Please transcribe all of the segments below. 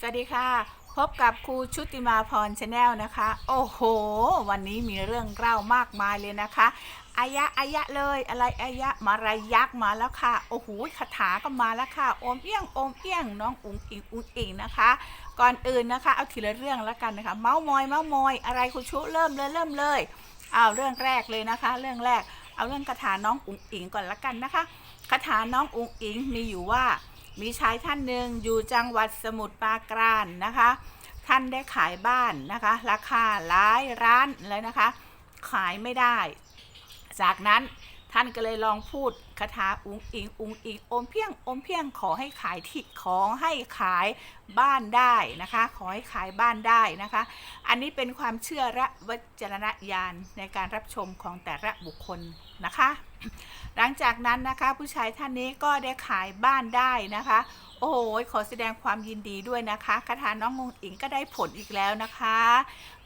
สวัสดีค่ะ พบกับครูชุติมาพรชาแนลนะคะ โอ้โห วันนี้มีเรื่องเล่ามากมายเลยนะคะอายะอายะเลยอะไรอายะมารายักมาแล้วค่ะ โอ้โหคาถาก็มาแล้วค่ะโอมเอี้ยงโอมเอี้ยงน้องอุ๋งอิงอุ๋งอิงนะคะ ก่อนอื่นนะคะ เอาทีละเรื่องแล้วกันนะคะ เมาส์มอยเมาส์มอยอะไรครูชุเริ่มเลยเริ่มเลยเอาเรื่องแรกเลยนะคะ เรื่องแรกเอาเรื่องคาถาน้องอุ๋งอิงก่อนละกันนะคะคาถาน้องอุ๋งอิงมีอยู่ว่า มีชายท่านหนึ่งอยู่จังหวัดสมุทรปราการนะคะ ท่านได้ขายบ้านนะคะ ราคาหลายร้านเลยนะคะ ขายไม่ได้ จากนั้นท่านก็เลยลองพูดคาถาอุงอิงอุงอิงอมเพียงอมเพียงขอให้ขายที่ขอให้ขายบ้านได้นะคะ ขอให้ขายบ้านได้นะคะ อันนี้เป็นความเชื่อและวิจารณญาณในการรับชมของแต่ละบุคคลนะคะ หลังจากนั้นนะคะผู้ชายท่านนี้ก็ได้ขายบ้านได้นะคะ โอ้โหขอแสดงความยินดีด้วยนะคะคาถาน้องงงอิงก็ได้ผลอีกแล้วนะคะ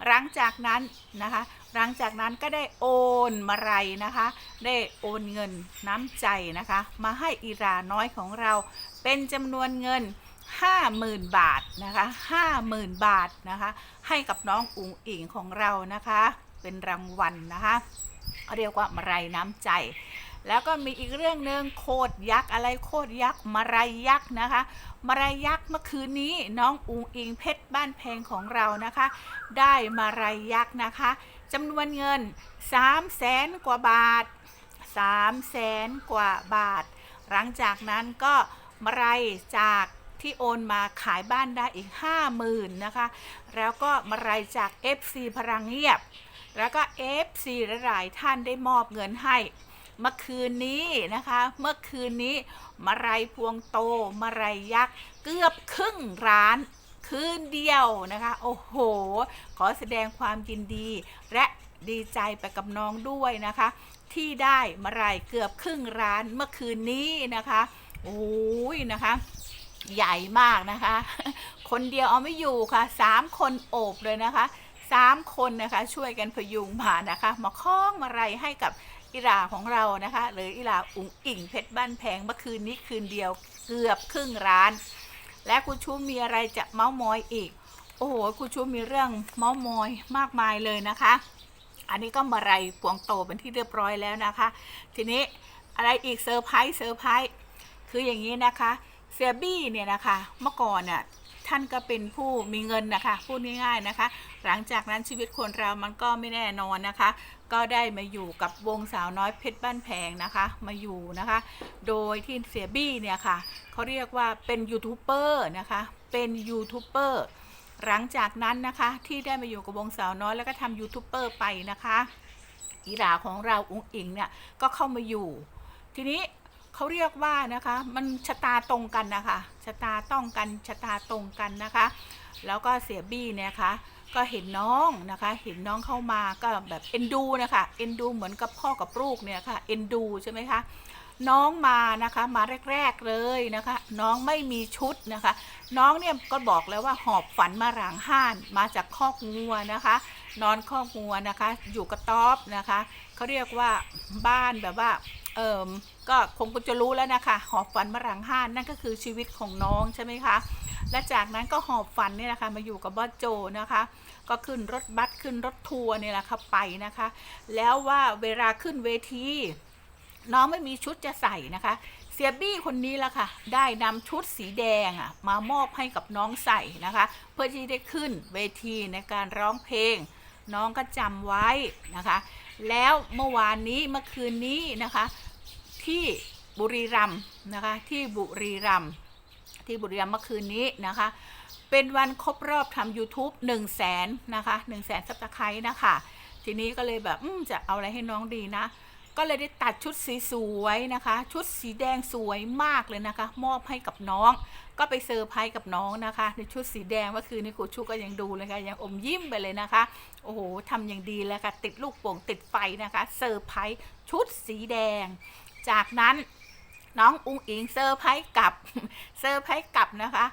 หลังจากนั้นนะคะ หลังจากนั้นก็ได้โอนมาไรนะคะ ได้โอนเงินน้ำใจนะคะ มาให้อีราน้อยของเราเป็นจำนวนเงิน50,000 บาทนะคะ50,000 บาทนะคะ ให้กับน้องอุ๋งอิงของเรานะคะ เป็นรางวัลนะคะ เรียกว่ามาไรน้ำใจ แล้วก็มีอีกเรื่องหนึ่งโคดยักษ์อะไรโคดยักษ์มารายยักษ์นะคะมารายยักษ์เมื่อคืนนี้น้องอุงอิงเพชรบ้านแพลงของเรานะคะ ได้มารายยักษ์นะคะจำนวนเงิน3 0 0แสนกว่าบาท3 0 0แสนกว่าบาท หลังจากนั้นก็มารายจากที่โอนมาขายบ้านได้อีก 50,000นะคะ แล้วก็มารายจาก FC พลังเงียบ แล้วก็ FC หลายๆท่านได้มอบเงินให้ เมื่อคืนนี้นะคะ เมื่อคืนนี้มาลัยพวงโตมาลัยยักษ์เกือบครึ่งร้านคืนเดียวนะคะ โอ้โห ขอแสดงความยินดี และดีใจไปกับน้องด้วยนะคะ ที่ได้มาลัยเกือบครึ่งร้านเมื่อคืนนี้นะคะโอ้ยนะคะใหญ่มากนะคะ คนเดียวเอาไม่อยู่ค่ะสามคนโอบเลยนะคะ สามคนนะคะช่วยกันพยุงมานะคะ มาคล้องมาลัยให้กับอิหราของเรานะคะ หรืออิหราอุ๋งอิ่งเพชรบ้านแพงเมื่อคืนนี้คืนเดียวเกือบครึ่งร้าน และคุณชูมีอะไรจะเมาส์มอยอีก โอ้โหคุณชูมีเรื่องเมาส์มอยมากมายเลยนะคะ อันนี้ก็มาลัยพวงโตเป็นที่เรียบร้อยแล้วนะคะ ทีนี้อะไรอีกเซอร์ไพรส์เซอร์ไพรส์คืออย่างนี้นะคะเซียบี้เนี่ยนะคะเมื่อก่อนน่ะ ท่านก็เป็นผู้มีเงินนะคะพูดง่ายๆนะคะ หลังจากนั้นชีวิตคนเรามันก็ไม่แน่นอนนะคะ ก็ได้มาอยู่กับวงสาวน้อยเพชรบ้านแพงนะคะมาอยู่นะคะ โดยที่เสียบี้เนี่ยค่ะเขาเรียกว่าเป็นยูทูบเบอร์นะคะเป็นยูทูบเบอร์หลังจากนั้นนะคะที่ได้มาอยู่กับวงสาวน้อยแล้วก็ทำยูทูบเบอร์ไปนะคะอีหลาของเราอุ้งอิงเนี่ยก็เข้ามาอยู่ ทีนี้ เขาเรียกว่านะคะ มันชะตาตรงกันนะคะชะตาต้องกันชะตาตรงกันนะคะ แล้วก็เสียบี้เนี่ยคะก็เห็นน้องนะคะ เห็นน้องเข้ามาก็แบบเอ็นดูนะคะเอ็นดูเหมือนกับพ่อกับลูกเนี่ยค่ะเอ็นดูใช่ไหมคะน้องมานะคะมาแรก ๆเลยนะคะ น้องไม่มีชุดนะคะ น้องเนี่ยก็บอกแล้วว่าหอบฝันมาหลังห้านมาจากคอกงัวนะคะ นอนคอกงัวนะคะ อยู่กระต๊อบนะคะเขาเรียกว่าบ้านแบบว่า เอิมก็คงจะรู้แล้วนะคะ หอบฝันมาหลังห้านนั่นก็คือชีวิตของน้องใช่ไหมคะ และจากนั้นก็หอบฝันเนี่ยนะคะมาอยู่กับบอสโจนะคะ ก็ขึ้นรถบัสขึ้นรถทัวร์นี่แหละค่ะไปนะคะ แล้วว่าเวลาขึ้นเวทีน้องไม่มีชุดจะใส่นะคะ เสียบี้คนนี้ละค่ะ ได้นำชุดสีแดงอะมามอบให้กับน้องใส่นะคะ เพื่อที่ได้ขึ้นเวทีในการร้องเพลง น้องก็จำไว้นะคะ แล้วเมื่อวานนี้เมื่อคืนนี้นะคะ ที่บุรีรัมนะคะที่บุรีรัมที่บุรีรัมเมื่อคืนนี้นะคะ เป็นวันครบรอบทำ YouTube 1 0 0 0 0แสนนะคะ1 0 0 0 0แสนซับสไครต์นะคะ ทีนี้ก็เลยแบบจะเอาอะไรให้น้องดีนะ ก็เลยได้ตัดชุดสีสวยนะคะ ชุดสีแดงสวยมากเลยนะคะ มอบให้กับน้อง ก็ไปเซอร์ไพรส์กับน้องนะคะ ในชุดสีแดงเมื่อคืนนี้ครูชูก็ยังดูเลยค่ะยังอมยิ้มไปเลยนะคะ โอ้โหทำอย่างดีแล้วค่ะ ติดลูกโป่งติดไฟนะคะเซอร์ไพรส์ชุดสีแดง จากนั้นน้องอุ้งอิงเซอร์ไพรส์กลับเซอร์ไพรส์กลับนะคะ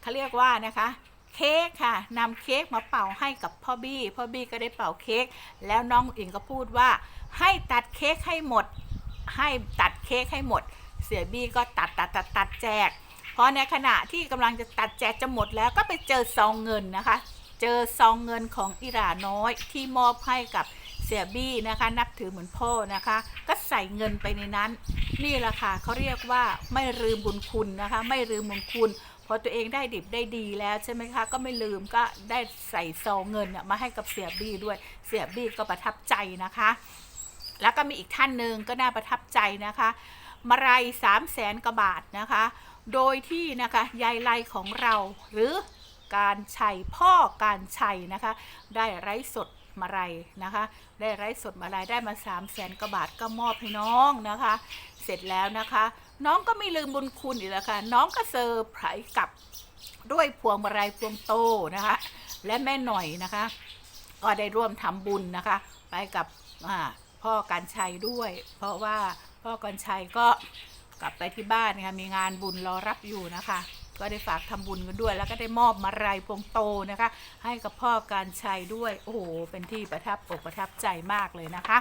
เขาเรียกว่านะคะ เค้กค่ะนำเค้กมาเป่าให้กับพ่อบี้พ่อบี้ก็ได้เป่าเค้กแล้วน้องอิงก็พูดว่า ให้ตัดเค้กให้หมด ให้ตัดเค้กให้หมด เสียบี้ก็ตัดตัดตัดตัดแจกพอในขณะที่กำลังจะตัดแจกจะหมดแล้วก็ไปเจอซองเงินนะคะ เจอซองเงินของอิราน้อยที่มอบให้กับเสียบี้นะคะ นับถือเหมือนพ่อนะคะ ก็ใส่เงินไปในนั้น นี่แหละค่ะเขาเรียกว่าไม่ลืมบุญคุณนะคะ ไม่ลืมบุญคุณ อตัวเองได้ดิบได้ดีแล้วใช่ไหมคะ ก็ไม่ลืมก็ได้ใส่ซองเงินน่ะมาให้กับเสียบี้ด้วยเสียบี้ก็ประทับใจนะคะ แล้วก็มีอีกท่านหนึ่งก็น่าประทับใจนะคะมาลัยสามแสนกว่าบาทนะคะ โดยที่นะคะยายไลของเราหรือการชัยพ่อการชัยนะคะ ได้ไร้สดมาลัยนะคะ ได้ไร้สดมาลัยได้มา3 0 0แสนกว่าบาทก็มอบให้น้องนะคะ ร็จแล้วนะคะ น้องก็ไม่ลืมบุญคุณอีกแล้วค่ะ น้องก็เซอร์ไพรส์กับด้วยพวงมาลัยพวงโตนะคะ และแม่หน่อยนะคะ ก็ได้ร่วมทำบุญนะคะ ไปกับพ่อการชัยด้วย เพราะว่าพ่อการชัยก็กลับไปที่บ้านนะคะมีงานบุญรอรับอยู่นะคะ ก็ได้ฝากทำบุญกันด้วย แล้วก็ได้มอบมาลัยพวงโตนะคะ ให้กับพ่อการชัยด้วยโอ้โหเป็นที่ประทับอกประทับใจมากเลยนะคะ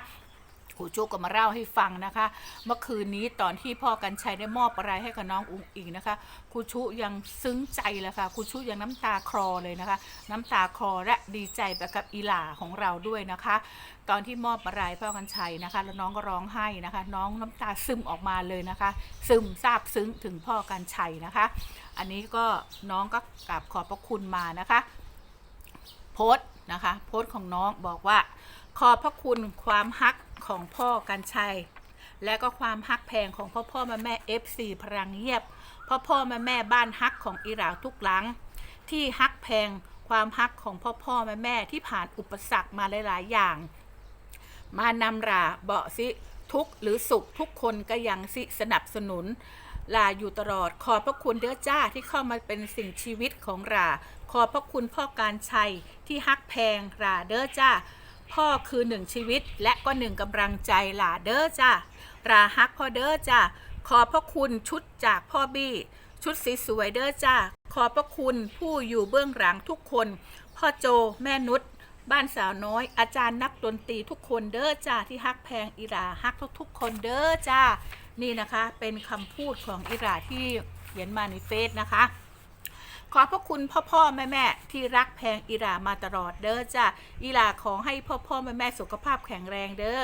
ครูจุกก็มาเล่าให้ฟังนะคะ เมื่อคืนนี้ตอนที่พ่อกันชัยได้มอบอะไรให้กับน้องอุ๋งอิงนะคะครูชุยังซึ้งใจเลยค่ะครูชุยังน้ำตาคลอเลยนะคะ น้ำตาคลอและดีใจไปกับอีหลาของเราด้วยนะคะ ตอนที่มอบอะไรพ่อกันชัยนะคะ แล้วน้องก็ร้องไห้นะคะ น้องน้ำตาซึมออกมาเลยนะคะ ซึมซาบซึ้งถึงพ่อกันชัยนะคะ อันนี้ก็น้องก็กราบขอบพระคุณมานะคะ โพสต์นะคะ โพสต์ของน้องบอกว่าขอบพระคุณความฮัก ของพ่อกันชัย และก็ความฮักแพงของพ่อพ่อแม่แม่ FC พลังเงียบ พ่อพ่อแม่แม่บ้านฮักของอิหร่านทุกหลัง ที่ฮักแพงความฮักของพ่อพ่อแม่แม่ที่ผ่านอุปสรรคมาหลาย ๆ อย่าง มานำราเบาะสิทุกหรือสุขทุกคนก็ยังสิสนับสนุนลาอยู่ตลอด ขอบพระคุณเด้อจ้าที่เข้ามาเป็นสิ่งชีวิตของรา ขอบพระคุณพ่อการชัยที่ฮักแพงราเด้อจ้า พ่อคือหนึ่งชีวิตและก็หนึ่งกำลังใจหลาเด้อจ้าราฮักพ่อเด้อจ้าขอพระคุณชุดจากพ่อบี้ ชุดสีสวยเด้อจ้าขอพระคุณผู้อยู่เบื้องหลังทุกคน พ่อโจแม่นุชบ้านสาวน้อย อาจารย์นักดนตรีทุกคนเด้อจ้าที่ฮักแพงอิราฮักทุกๆคนเด้อจ้านี่นะคะเป็นคำพูดของอิราที่เขียนมาในเฟซนะคะ ขอพระคุณพ่อพ่อแม่แม่ที่รักแพงอิรามาตลอดเด้อจ้าอิราขอให้พ่อพ่อแม่แม่สุขภาพแข็งแรงเด้อ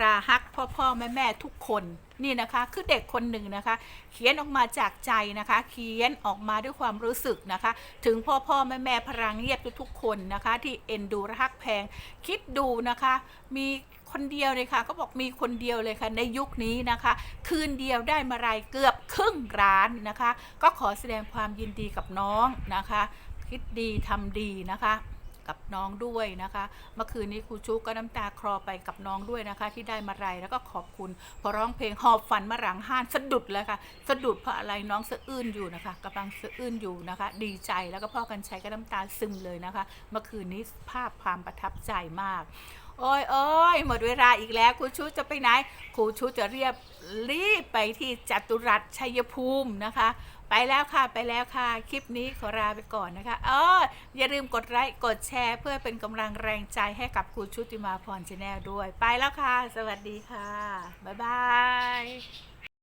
ราฮักพ่อพ่อแม่แม่ทุกคนนี่นะคะคือเด็กคนหนึ่งนะคะ เขียนออกมาจากใจนะคะ เขียนออกมาด้วยความรู้สึกนะคะ ถึงพ่อพ่อแม่แม่พลังเงียบทุกๆคนนะคะ ที่เอ็นดูรักแพง คิดดูนะคะ มี คนเดียวเลยค่ะก็บอกมีคนเดียวเลยค่ะในยุคนี้นะคะ คืนเดียวได้มารายเกือบครึ่งร้านนะคะ ก็ขอแสดงความยินดีกับน้องนะคะ คิดดีทำดีนะคะกับน้องด้วยนะคะ เมื่อคืนนี้ครูชุกก็น้ำตาคลอไปกับน้องด้วยนะคะ ที่ได้มาไรแล้วก็ขอบคุณ พอร้องเพลงหอบฝันมาหลังห้านสะดุดเลยค่ะ สะดุดเพราะอะไรน้องสะอื้นอยู่นะคะกำลังสะอื้นอยู่นะคะ ดีใจแล้วก็พ่อกันชัยก็น้ำตาซึมเลยนะคะ เมื่อคืนนี้ภาพความประทับใจมาก โอ้ยโอ้ยหมดเวลาอีกแล้วครูชุจะไปไหนครูชุจะเรียบรีบไปที่จัตุรัสชัยภูมินะคะ ไปแล้วค่ะไปแล้วค่ะ คลิปนี้ขอลาไปก่อนนะคะเอออย่าลืมกดไลค์กดแชร์ เพื่อเป็นกำลังแรงใจให้กับครูชุติมาพรชแนลด้วย ไปแล้วค่ะ สวัสดีค่ะ บ๊ายบาย